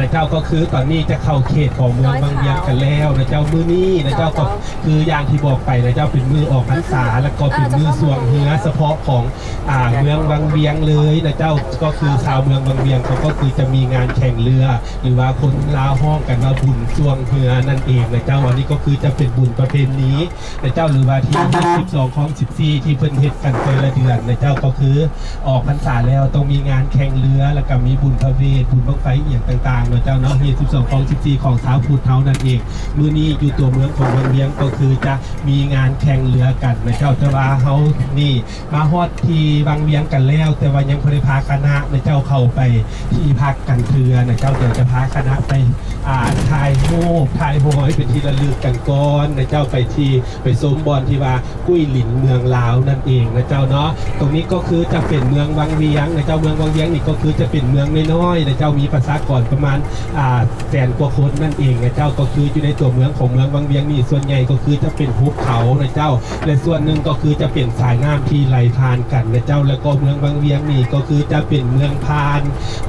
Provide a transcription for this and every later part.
นะเจ้าก็คือตอนนี้จะเข้าเขตของเมืองบางเวียงกันแล้วนะเจ้ามือนี้นะเจ้าก็คืออย่างที่บอกไปนะเจ้าเป็นมือออกพรรษาแล้วก็เป็นมือสวงเฮือเฉพาะของอ่าเมืองบางเวียงเลยนะเจ้าก็คือชาวเมืองบางเวียงเขาก็คือจะมีงานแข่งเรือ หรือว่าคนลาวห้องกันว่าบุญสวงเฮือนั่นเองนะเจ้าอันนี้ก็คือจะเป็นบุญประเพณีนะเจ้าหรือว่าที่12ของ 14 ที่เพิ่นเฮ็ดกันแต่ละเดือนนะเจ้าก็คือออกพรรษาแล้วต้องมีงานแข่งเรือแล้วก็มีบุญพระเวทบุญบังไฟเอียงต่างๆนะเจ้าเนาะเฮ็ด12ของ 14 ของสาวพูดเท่านั่นเองมื้อนี้อยู่ตัวเมืองของบางเวียงก็คือจะมีงานแข่งเรือกันนะเจ้าแต่ว่าเฮานี่มาฮอดที่บางเวียงกันแล้ว แต่ว่ายังบ่ได้พาคณะนะเจ้าเข้าไปที่พักกันเรือนะเจ้าเดี๋ยวจะพาคณะไปอ่าถ่ายรูปถ่ายโหยเป็นที่ระลึกกันก่อนนะเจ้าไปที่ไปสมบอลที่ว่ากุ้ยหลินเมืองลาวนั่นเองนะเจ้าเนาะตรงนี้ก็คือจะเป็นเมืองบางเวียงนะเจ้าเมืองบางเวียงนี่ก็คือจะเป็นเมืองน้อยๆนะเจ้ามีประชากรประมาณอ่าแสนกว่าคนนั่นเองนะเจ้าก็คืออยู่ในตัวเมืองของเมืองบางเวียงนี่ส่วนใหญ่ก็คือจะเป็นภูเขานะเจ้า และส่วนหนึ่งก็คือจะเป็นสายน้ำที่ไหลผ่านกันนะเจ้า แล้วก็เมืองบางเวียงนี่ก็คือจะเป็นเมืองพาน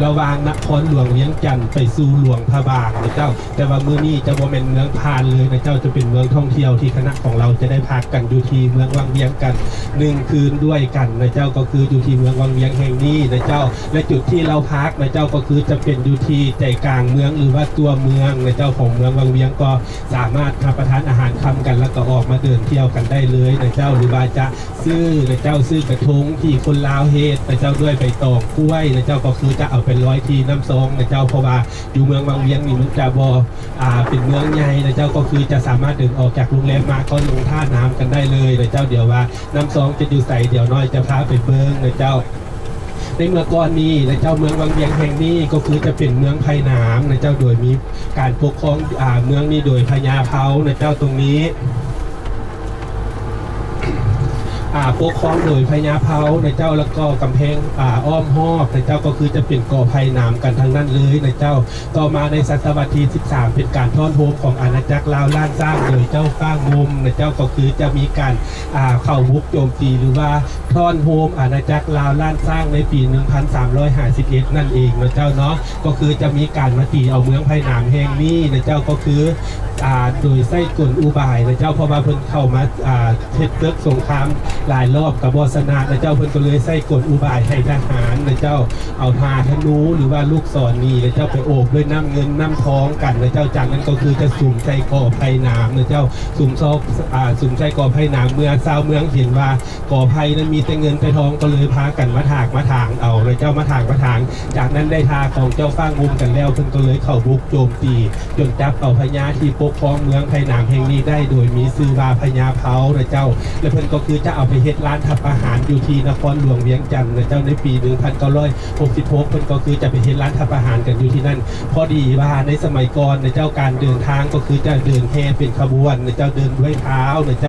ระหว่างนครหลวงเวียงจันทร์ไปสู่หลวงพระบางนะเจ้า แต่ว่าเมื้อนี้จะบ่เป็นเมืองพานเลยนะเจ้าจะเป็นเมืองท่องเที่ยวที่คณะของเราจะได้พักกันอยู่ที่เมืองวังเวียงกันหนึ่งคืนด้วยกันนะเจ้าก็คืออยู่ที่เมืองวังเวียงแห่งนี้นะเจ้า และจุดที่เราพักนะเจ้าก็คือจะเป็นอยู่ที่ใจกลางเมืองหรือว่าตัวเมืองในเจ้าของเมืองวังเวียงก็สามารถรับประทานอาหารค่ำกัน แล้วก็ออกมาเดินเที่ยวกันได้เลยนะเจ้าหรือว่าจะซื้อนะเจ้าซื้อกระทงที่คนลาวเฮ็ดนะเจ้าด้วยใบตองกล้วยนะเจ้าก็คือจะเอาไปร้อยที่น้ำซองนะเจ้าเพราะว่าอยู่เมืองวังเวียงนี่มันจะบอ่าเป็นเมืองใหญ่นะเจ้าก็คือจะสามารถเดินออกจากโรงแรมมาก็ลงท่าน้ำกันได้เลยนะเจ้าเดี๋ยวว่าน้ำซองจะอยู่ใส่เดี๋ยวน้อยจะพาไปเบิ้งนะเจ้า ในเมืองก้อนนี้นะเจ้าเมืองวังเวียงแห่งนี้ก็คือจะเป็นเมืองไผ่หนามนะเจ้าโดยมีการปกครองอ่าเมืองนี้โดยพญาเผานะเจ้าตรงนี้ ปกครองโดยพญาเผาในเจ้าแล้วก็กำแพงอ่าอ้อมหอบในเจ้าก็คือจะเป็นก่อภัยนามกันทั้งนั้นเลยในเจ้าต่อมาในศตวรรษที่13 เป็นการท่อนโฮมของอาณาจักรลาวล้านสร้างโดยเจ้าฟ้างมุมในเจ้าก็คือจะมีการอ่าเข้าบุกโจมตีหรือว่าท่อนโฮมอาณาจักรลาวล้านสร้างในปี 1351 นั่นเองนะเจ้าเนาะก็คือจะมีการมาตีเอาเมืองไผ่หนามแห่งนี้นะเจ้าก็คืออ่าโดยไส้กลอุบายนะเจ้าเพราะว่าเพิ่นเข้ามาอ่าเทศเลิกสงครามหลายรอบกับบอสนานะเจ้าเพิ่นก็เลยไส้กลอุบายให้ทหารนะเจ้าเอาทาธนูหรือว่าลูกศรนี่นะเจ้าไปโอบด้วยน้ำเงินน้ำทองกันนะเจ้าจากนั้นก็คือจะสุ่มใจก่อภัยหนามนะเจ้าสุ่มซอกอ่าสุ่มใจก่อภัยหนามเมื่อชาวเมืองเห็นว่าก่อภัยนั้นมีแต่เงินแต่ทองก็เลยพากันมาถากมาถางเอานะเจ้ามาถากมาถาง จากนั้นได้ทาของเจ้าฟ้างมุมกันแล้วเพิ่นก็เลยเข้าบุกโจมตีจนจับเอาพญาที่ปกครองเมืองไผ่หนามแห่งนี้ได้ โดยมีซื้อว่าพญาเผานะเจ้า และเพิ่นก็คือจะเอาไปเฮ็ดร้านทับอาหารอยู่ที่นครหลวงเวียงจันทร์นะเจ้าในปี 1966เพิ่นก็คือจะไปเฮ็ดร้านทับอาหารกันอยู่ที่นั่น พอดีว่าในสมัยก่อนนะเจ้าการเดินทางก็คือจะเดินแค่เป็นขบวนนะเจ้าเดินด้วยเท้านะเจ้า